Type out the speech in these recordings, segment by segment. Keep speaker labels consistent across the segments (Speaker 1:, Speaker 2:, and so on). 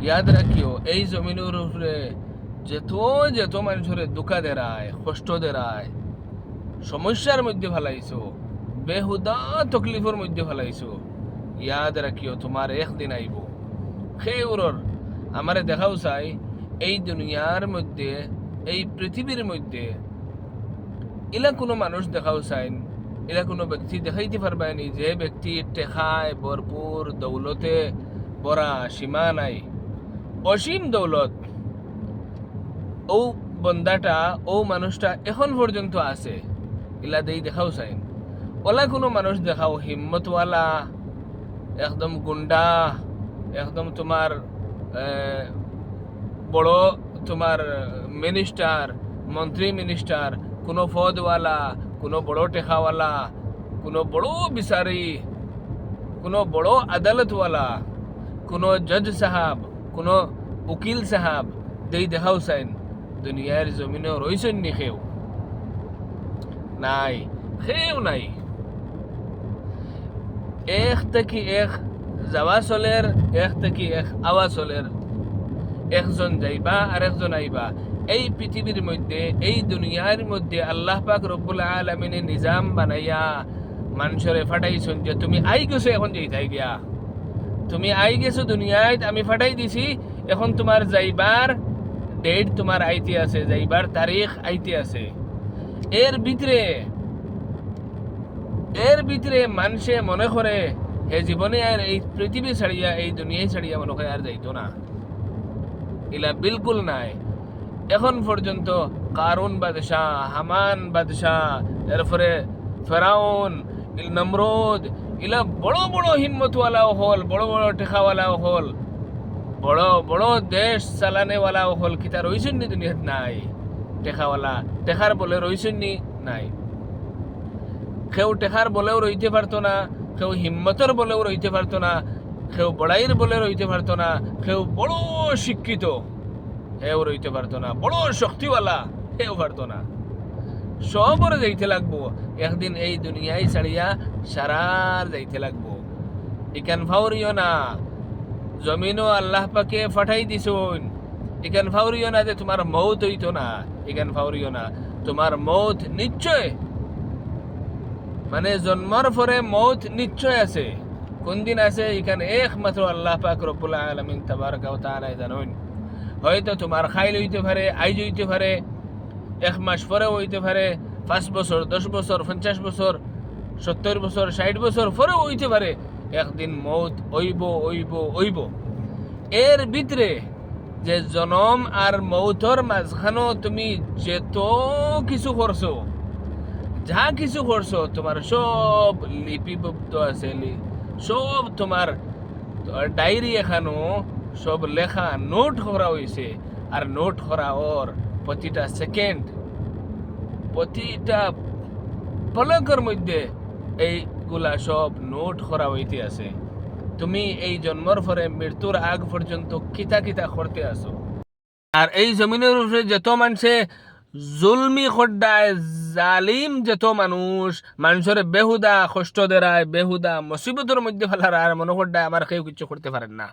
Speaker 1: ইয়াদ রাখিও এই জমিনের উপরে যেত যেত মানুষের দুঃখা দেরায় কষ্ট দেরায় সমস্যার মধ্যে ফেলাইছো বেহুদা তকলিফের মধ্যে ফেলাইছো ইয়াদ রাখিও তোমার একদিন আইব সেই উরর আমারে দেখাও চাই এই দুনিয়ার মধ্যে এই পৃথিবীর মধ্যে ইলা কোনো মানুষ দেখাও চাইন এলা কোনো ব্যক্তি দেখাইতে পারবানি যে ব্যক্তি টেকায় ভরপুর দৌলতে বরা সীমা নাই অসীম দৌলত। ও বন্দাটা ও মানুষটা এখন পর্যন্ত আছে। ইলা দেই দেখাও চাইন। ওলা কোনো মানুষ দেখাও হিম্মতওয়ালা, একদম গুন্ডা একদম তোমার বড় তোমার মিনিস্টার মন্ত্রী মিনিস্টার কোনো পদওয়ালা কোনো বড় টেকাওয়ালা, কোনো বড় বিচারি কোনো বড় আদালতওয়ালা, কোনো জজ সাহাব। কোনো উকিল সাহাব দেই দেখাও চাইন দুনিয়ার জমিনে রয়েছেন নি খেউ নাই খেউ নাই। এক থেকে এক যাওয়া চলের এক থেকে এক আওয়া চলের একজন যাইবা আর একজন আইবা। এই পৃথিবীর মধ্যে, এই দুনিয়ার মধ্যে আল্লাহ পাক রব্বুল আলমিনে নিজাম বানাইয়া মানুষরে ফাটাইছেন যে তুমি আই গেছো, এখন যাইতাই গিয়া তুমি আই গেছো দুনিয়ায় আমি ফাটাই দিছি। এখন তোমার যাইবার ডেট তোমার আইতে আছে যাইবার তারিখ আইতে আছে। এর ভিতরে এর ভিতরে মানুষে মনে করে হে জীবনে আর এই পৃথিবী ছাড়িয়া এই দুনিয়ায় ছাড়িয়া মনে করে আর যাইতো না। ইলা বিলকুল নাই। এখন পর্যন্ত কারুন বাদশাহ, হামান বাদশাহ এরপরে ফেরাউন নমরুদ ইলা বড় বড় হিম্মতওয়ালাও হল, বড় বড় টেকাওয়ালাও হল, বড় বড় দেশ চালানেওয়ালাও হল কিতা রইছেন নি দুনিয়াত নাই? টেকাওয়ালা টেকার বলে রইছেন নি নাই। কেউ টেকার বলেও রইতে পারতো না, কেউ হিম্মতর বলেও রইতে পারতো না, কেউ বড়াইয়ের বলে রইতে পারতো না, কেউ বড় শিক্ষিত হেও রইতে পারতো না, বড় শক্তিওয়ালা হেও পারতো না। সবরে যাইতে লাগবো। একদিন এই দুনিয়ায় ছাড়িয়া সারার যাইতে লাগবো। ইকান ফাউরিও না, জমিনও আল্লাহ পাকে ফাটাই দিছুন। ইকান ফাউরিও না যে তোমার মৌত হইতো না। ইকান ফাউরিও না, তোমার মৌত নিশ্চয়। মানে জন্মর পরে মৌত নিশ্চয় আছে। কোন দিন আছে এখানে একমাত্র আল্লাহ পাক রব্বুল আলমিন তাবারকা ওয়া তাআলা জানুন। হয়তো তোমার খাইল হইতে পারে, আইজ হইতে পারে এক মাস পরে হইতে পারে, পাঁচ বছর, দশ বছর, পঞ্চাশ বছর, সত্তর বছর, ষাট বছর পরেও হইতে পারে, একদিন মৌত ওইব ওইব ওইব এর ভিতরে যে জনম আর মৌতর মাঝখানো তুমি যেত কিছু করছ, যা কিছু করছ, তোমার সব লিপিবদ্ধ আছে সব তোমার ডায়েরি এখানো, সব লেখা, নোট করা হয়েছে আর নোট করা ওর প্রতিটা সেকেন্ড প্রতিটা পলকের মধ্যে এইগুলা সব নোট করা হইতে আছে। তুমি এই জন্মর পরে মৃত্যুর আগ পর্যন্ত কিতা কিতা করতে আসো আর এই জমিনের উপরে যত মানুষে জুলমি খড্ডায় জালিম যত মানুষ, মানুষের বেহুদা কষ্ট দেরায়, বেহুদা মুসিবতের মধ্যে ফেলার আর মনে খড্ডায় আমার কেউ কিছু করতে পারেন না।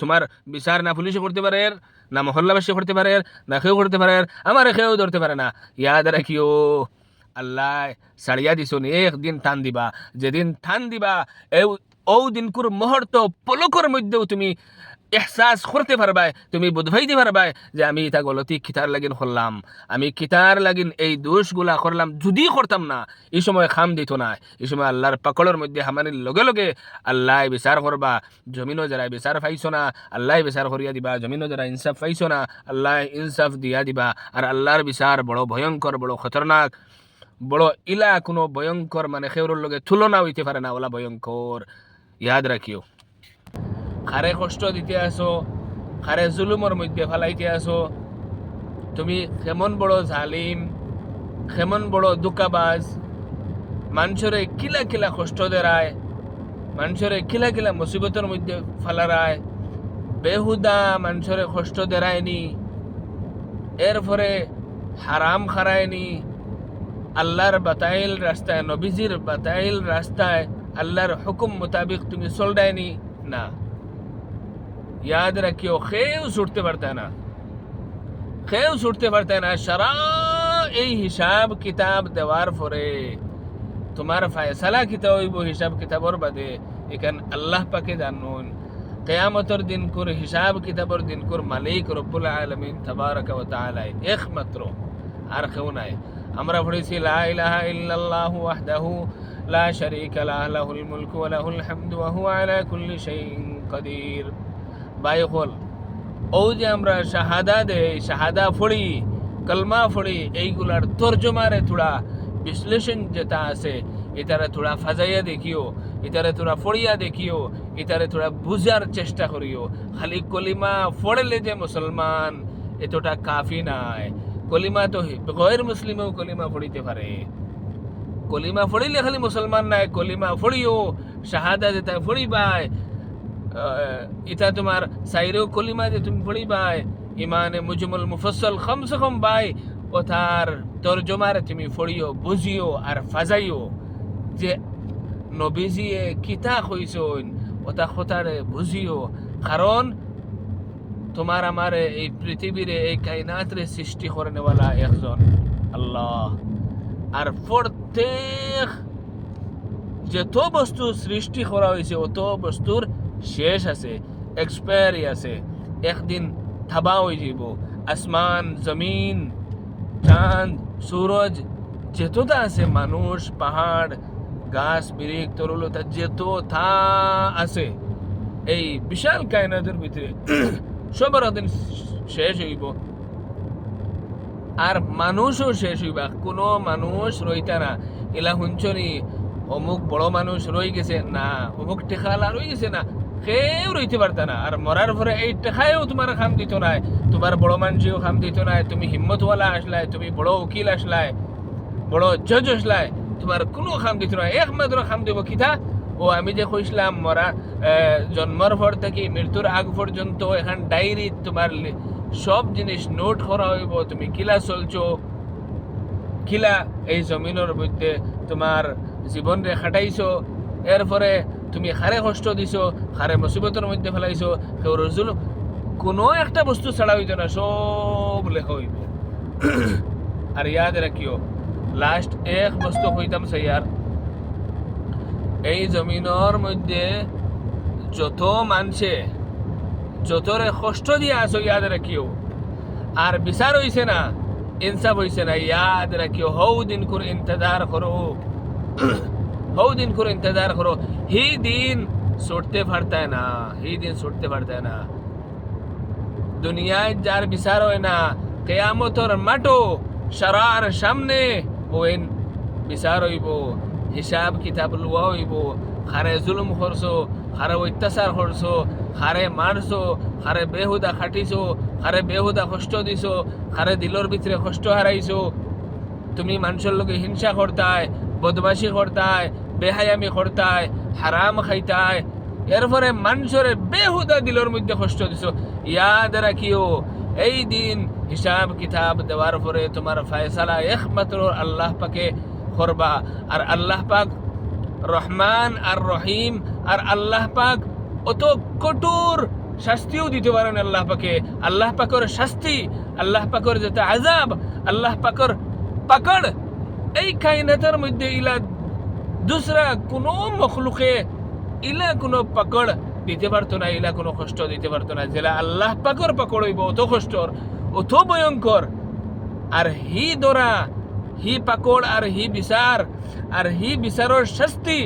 Speaker 1: তোমার বিচার না পুলিশে করতে পারে, না মহল্লাবাসী করতে পারে, না কেউ করতে পারে, আমার কেউ ধরতে পারে না। ইয়াদ রাখিও আল্লাহ, সারিয়া দিছুন একদিন টান দিবা। যেদিন টান দিবা এ ও দিনকুর মুহূর্ত, পলকর মধ্যেও তুমি এহসাস করতে পারবাই, তুমি বুধভাইতে পারবাই যে আমি এটা গলতি খিতার লাগিন করলাম। আমি খিতার লাগিন এই দোষগুলা করলাম, যদি করতাম না, এই সময় খাম দিত না। এই সময় আল্লাহর পাকড়ের মধ্যে হামানির লগে লগে আল্লাহ বিচার করবা জমিনও যারা বিচার পাইছো না, আল্লাহ বিচার করিয়া দিবা, জমিনও যারা ইনসাফ পাইছো না, আল্লাহ ইনসাফ দিয়া দিবা। আর আল্লাহর বিচার বড় ভয়ঙ্কর বড় খতরনাক। বড় ইলা কোনো ভয়ঙ্কর মানে সেউর লগে তুলনা হইতে পারে না, ওলা ভয়ঙ্কর ইয়াদ রাখিও খারে কষ্ট দিতে আসো খারে জুলুমর মধ্যে ফেলাইতে আসো তুমি কেমন বড় জালিম কেমন বড় দুকাবাজ মানুষরে কিলা কিলা কষ্ট দেরায় মানুষরে কিলা কিলা মুসিবতের মধ্যে ফেলারায় বেহুদা মানুষরে কষ্ট দেরায়নি এরপরে হারাম খারায়নি আল্লাহর বাতাইল রাস্তায় নবীজির বাতাইল রাস্তায় আল্লাহর হুকুম মোতাবিক তুমি চলডায়নি না। ছুটতে পারতে না খেয়েও ছুটতে পারতে না সারা এই হিসাব কিতাব দেওয়ার পরে তোমার ফায়সালা কিতা হইব হিসাব কিতাবর বাদে এখান আল্লাহ পাকে জানুন কেয়ামতর দিন কুর হিসাব কিতাবর দিন কুর মালিক রব্বুল আলমিন তাবারক ওয়া তাআলা একমাত্র আর কেউ নাই আমরা পড়েছি লা ইলাহা ইল্লাল্লাহু ওয়াহদাহু লা শারীকা লাহ লাহুল মুলকু ওয়া লাহুল হামদু ওয়া হুয়া আলা কুল্লি শাইইন কাদির বাই হল ও যে আমরা শাহাদা দেই শাহাদা ফড়ি, কলমা ফড়ি, এইগুলার তর্জমারে থোড়া বিশ্লেষণ যেটা আছে, এটারে থোড়া ফাজাইয়া দেখিও, এটারে তোরা ফড়িয়া দেখিও, এটারে তোরা বুঝার চেষ্টা করিও। খালি কলিমা ফড়লে যে মুসলমান এতটা কাফি নাই। কলিমা তো গয়ের মুসলিমেও কলিমা ফড়িতে পারে। কলিমা ফড়িলে খালি মুসলমান নাই, কলিমা ফড়িও, শাহাদা যেটা ফড়িবাই ইটা তোমার সাইরেও কলিমা যে তুমি ফড়িবাই ইমানে মুজমুল মুফসল সে কম বাই, ও তার তর্জমারে তুমি ফড়িও বুঝিও আর ফাজাইও যে নবীজিয়ে কিতা কইসন ওটা খোতারে বুঝিও। কারণ তোমার আমার এই পৃথিবীরে, এই কাইনাতরে সৃষ্টি করে নেওয়ালা একজন আল্লাহ। আর প্রত্যেক যত বস্তু সৃষ্টি করা হয়েছে অত বস্তুর শেষ আছে এক্সপায়ারি আছে, একদিন থাবা হয়ে যাব। আসমান, জমিন, চাঁদ, সূরজ, যেতটা আছে, মানুষ, পাহাড়, গাছ বিরিক তরুলতা যেত থা আছে, এই বিশাল কায়নাতের ভিতরে সবার দিন শেষ হইব। আর মানুষও শেষ হইবা, কোনো মানুষ রইতা না। এলা হুঞ্চনি অমুক বড় মানুষ রই গেছে, না, অমুক টেকালা রই গেছে না কেউ রইতে পারতা না। আর মরার পরে এই টেকায়ও তোমার খাম দিত নাই। তোমার বড় মানুষও খাম দিত নাই। তুমি হিম্মতওয়ালা আসলাই তুমি বড় উকিল আসলাই বড় জজ আসলাই তোমার কোনো খাম দিত না একমাত্র খাম দিব কিতা? ও আমি যে কইছিলাম মরা জন্মর পর থেকে মৃত্যুর আগ পর্যন্ত এখান ডায়েরি তোমার সব জিনিস নোট করা হইব। তুমি কিলা চলছো? কিলা এই জমিনের মধ্যে তোমার জীবন রে খাটাইছো এরপরে তুমি খারে কষ্ট দিছো খারে মুসিবতের মধ্যে ফেলাইছো কেউ রজুল কোনো একটা বস্তু ছাড়া হইতো না সব লেখা হইব আর ইয়াদ রাখিও লাস্ট এক বস্তু কইতাম সাইয়ার এই জমিনের মধ্যে যত মানছে যতরে কষ্ট দিয়ে আসো ইয়াদ রাখিও আর বিচার হইছে না? ইনসাফ হইছে না? ইয়াদ রাখিও হৌ দিন করে ইন্তজার করো দিন করে ইন্তজার করো হি দিন ছুটতে পারতায় না হি দিন ছুটতে পারতায় না দুনিয়ায় যার বিচার হয় না কেয়ামতর মাটো সারার সামনে ওয়েন বিচার হইব হিসাব কিতাব লওয়া হইব খারে জুলুম করছ খারে অত্যাচার করছ খারে মারছো খারে বেহুদা খাটিছো খারে বেহুদা কষ্ট দিছো খারে দিলর ভিতরে কষ্ট হারাইছো তুমি মানুষের লোকে হিংসা করতায় বদমাশি করতায় বেহায়ামি করতায় হারাম খাইতায় এরপরে মানুষের বেহুদা দিলর মধ্যে কষ্ট দিছো। ইয়াদ রাখিও এই দিন হিসাব কিতাব দেওয়ার পরে তোমার ফয়সালা একমাত্র আল্লাহ পাকে করবা। আর আল্লাহ পাক রহমান আর রহিম আর আল্লাহ পাক অত কঠোর শাস্তিও দিতে পারেন আল্লাহ পাকে। আল্লাহ পাকর শাস্তি, আল্লাহ পাকর যেটা আজাব আল্লাহ পাকর পাকড় এই কায়নাতের মধ্যে ইলা দুসরা কোনো মখলুকে ইলা কোনো পাকড় দিতে পারতো না ইলা কোনো কষ্ট দিতে পারতো না যেটা আল্লাহ পাকর পাকড় হইব অত কষ্টর অত ভয়ঙ্কর আর হি দরা হি পাকড় আর হি বিচার আর হি বিচারর শাস্তি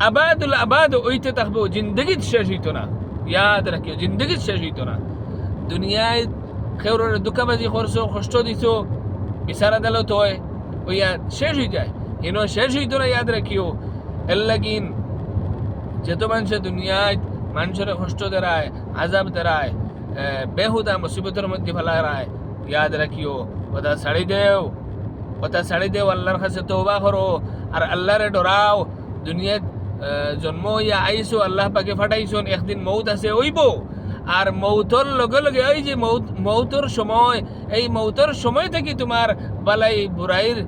Speaker 1: আবাদুল আবাদ ওইতে থাকব জিন্দগিত শেষ হইতো না ইয়াদ রাখিও জিন্দগিত শেষ হইতো না দুনিয়ায় খেউরের দুঃখাবাজি করছ কষ্ট দিছো বিচার আদালত হয় ওই শেষ হয়ে যায় এন শেষ হইতো না ইয়াদ রাখিও এর লাগিন যেত মানুষে দুনিয়ায় মানুষের কষ্ট দেরায় আজাব দেরায় বেহুদা মুসিবতের মধ্যে ফেলায় ইয়াদ রাখিও ওটা ছাড়ি দেও ওটা ছাড়ি দেও আল্লাহর কাছে তৌবা করো আর আল্লাহরে ডরাও দুনিয়াত জন্ম হইয়া আইসো আল্লাহ পাকে ফাটাইছন একদিন মৌত আছে ওইব আর মৌতর লগে লগে ওই যে মৌত মৌতর সময় এই মৌতর সময় থেকে তোমার বালাই বুড়াইর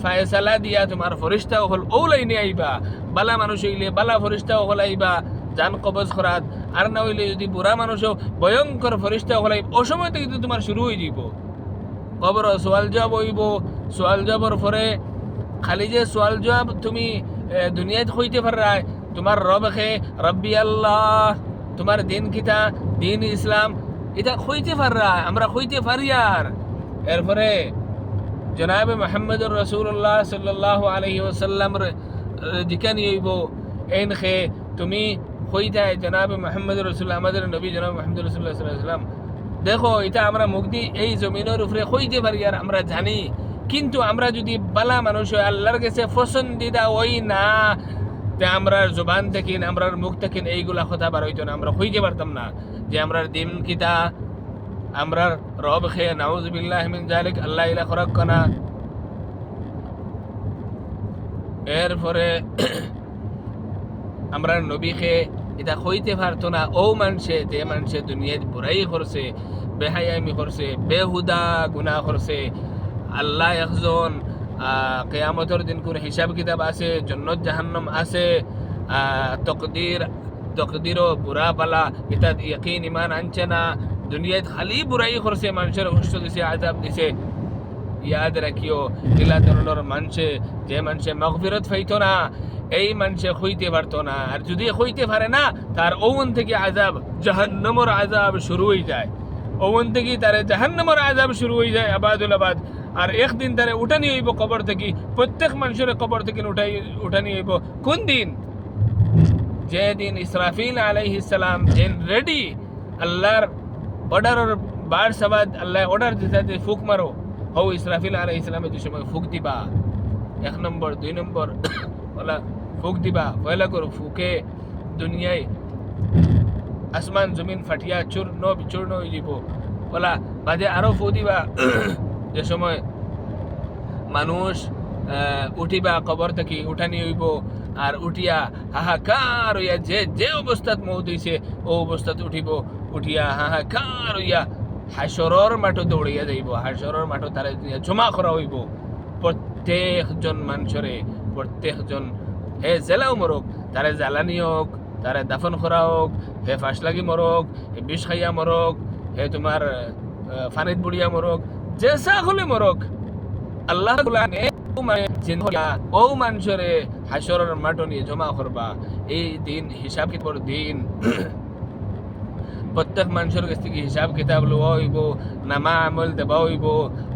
Speaker 1: ফায়সালা দিয়া তোমার ফরিস্তা হল ও লাইনে আইবা। বালা মানুষ হইলে বালা ফরিস্তা হল আইবা জান কবজ করাত আর না হইলে যদি বুড়া মানুষও ভয়ঙ্কর ফরিস্তা হলাই অসময় থেকে কিন্তু তোমার শুরু হয়ে যাব কবর সোয়াল জবাব হইব। সোয়াল জবাবর পরে খালি যে সোয়াল জবাব তুমি দুনিয়াত হইতে পারায় তোমার রব খে রব্বি আল্লাহ, তোমার দিন কিতা? দিন ইসলাম, এটা হইতে পারা আমরা হইতে পারি আর। এরপরে জনাব মোহাম্মদুর রসুল্লাহ সাল্লাহ আলহি ওসাল্লামর দিকে নিয়েব এন খে, তুমি হইতায় জনাব মোহাম্মদ রসুল্লাহ আমাদের নবী জনাব মোহাম্মদ রসুল্লাহ সাল্লাম দেখো, এটা আমরা মুগ্ধি এই জমিনের উপরে হইতে পারি আর আমরা জানি। কিন্তু আমরা যদি বালা মানুষ হয় আল্লাহর কাছে পছন্দিদা ওই না, তে আমরার জবান থেকে, আমরার মুখ থেকে এইগুলা কথা বার হইতো না। আমরা হইতে পারতাম না যে আমরার দিন কিতা আমরার রব খে নাউজ বিল্লাহ মিন জালিক আল্লাহ ইলা খরাক কনা এরপরে আমরা নবীকে এটা হইতে পারতো না, ও মানুষে যে মানুষে দুনিয়ায় বুড়াই করছে, বেহায়ামি করছে, বেহুদা গুনাহ করছে। আল্লাহ একজন কেয়ামতর দিন কোন হিসাব কিতাব আছে, জন্নত জাহান্নম আছে তকদির, তকদিরও বুড়া পালা এটা ইয়কিন ইমান আনছে না। দুনিয়ায় খালি বুড়াই করছে মানুষের কষ্ট দিছে, আজাব দিছে। ইয়াদ রাখিও এলা ধরনের মানুষে যে মানুষে মগফিরত ফাইতো না, এই মানুষে হইতে পারতো না। আর যদি হইতে পারে না তার ওমন থেকে আজাব জাহান্নমর আজাব শুরু হয়ে যায়। ওমন থেকে তার জাহান্নমর আজাব শুরু হয়ে যায় আবাদুল আবাদ। আর একদিন তারে উঠানি হইব কবর থেকে প্রত্যেক মানুষের কবর থেকে উঠাই, উঠানি হইব। কোন দিন? যেদিন ইসরাফিল আলাইহিস সালাম যেন রেডি আল্লাহর অর্ডারের বার সবাদ আল্লাহ অর্ডার দিতে ফুক মারো হও ইসরাফিল আলাই ইসলামে যে সময় ফুক দিবা এক নম্বর দুই নম্বর ওলা ফুক দিবা পয়লা করো ফুকে দুনিয়ায় আসমান জমিন ফাটিয়া চূর্ণ বিচূর্ণ হয়ে যাব ওলা বাদে আরও ফু দিবা যে সময় মানুষ উঠিবা কবর থেকে উঠানি হইব আর উঠিয়া হাহাকার হইয়া যে যে অবস্থাত মৌত হইছে, ও অবস্থাত উঠিব। উঠিয়া হাহাকার হইয়া হাসরর মাঠো দৌড়িয়া যাইব। হাসরর মাঠো তারা জমা করা হইব প্রত্যেকজন মানুষরে প্রত্যেকজন হে জেলাও মরক তারে জ্বালানি হোক তারে দাফন করা হোক হে ফাঁস লাগি মরক হে বিষ খাইয়া মরক হে তোমার ফানিত বুড়িয়া মরক জেসা হলে মরক আল্লাহ গুলানে ও মানুষরে হাসরের মাটো জমা করবা। এই দিন হিসাব কিতাবর দিন? প্রত্যেক মানুষের কাছ থেকে হিসাব কিতাব লওয়া হইব নামা আমল দেওয়া হইব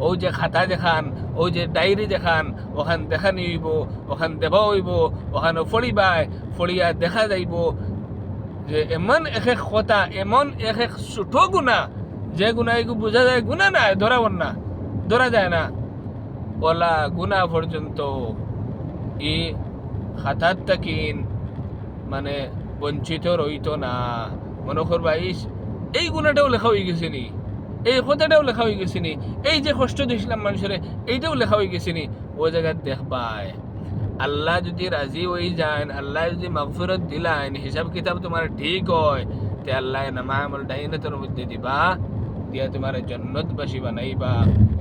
Speaker 1: ও যে খাতা দেখান, ও যে ডায়েরি দেখান, ওখান দেখানি হইব ওখান দেওয়া হইব ওখানে ফড়িবাই ফড়িয়া দেখা যাইব। যে এমন এক এক কথা, এমন এক এক ছোট গুণা, যে গুণা এগু বোঝা যায়, গুণা না ধরা না, ধরা যায় না। ওলা গুণা পর্যন্ত ই খাতার তাকিন মানে বঞ্চিত রইত না। মনে করবা, ইস, এই গুণাটাও লেখা হয়ে গেছে নি। এই কথাটাও লেখা হয়ে গেছে নি। এই যে কষ্ট দিয়েছিলাম মানুষের, এইটাও লেখা হয়ে গেছে নি। ও জায়গায় দেখবায় আল্লাহ যদি রাজি হয়ে যান, আল্লাহ যদি মাগফিরত দিলাইন, হিসাব কিতাব তোমার ঠিক হয়, তে আল্লাহ নামা আমল ডাইনতের মধ্যে দিবা, দিয়া তোমার জন্নতবাসী বানাইবা।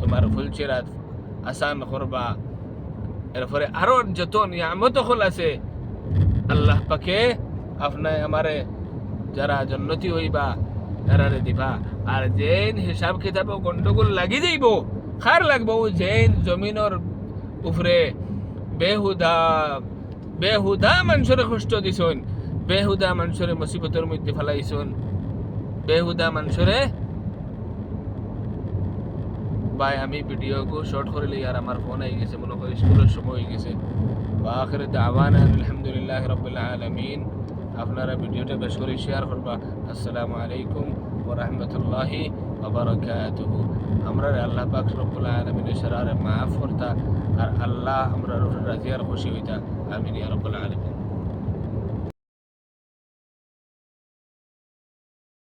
Speaker 1: তোমার ফুলচিরাত আসান করবা এরপরে আরও যত নিয়ামত হল আছে আল্লাহ পাকে আপনার আমারে যারা জন্নতি হইবা তারারে দিবা আর জেন হিসাব কিতাব গন্ডগোল লাগি যাইব খার লাগবো জেন জমিনের উপরে বেহুদা বেহুদা মানুষের কষ্ট দিছন বেহুদা মানুষের মুসিবতের মধ্যে ফেলাইছন বেহুদা মানুষরে ভাই, আমি ভিডিওকে শর্ট করে লি আর আমার ফোন হয়ে গেছে, মনে করি স্কুলের সময় হয়ে গেছে। বা আখির দাওয়ানা, আলহামদুলিল্লাহ রবিল আলমিন। আপনারা ভিডিওটা বেশ করে শেয়ার করবা। আসসালামু আলাইকুম ও রহমতুল্লাহি ওবরাকাতুহু আমরা আল্লাহ পাক রব্বুল আলমিনের সারারে মাফ করতা, আর আল্লাহ আমরা রাজিয়ার খুশি হইতা। আমিন ইয়া রব্বুল আলমিন।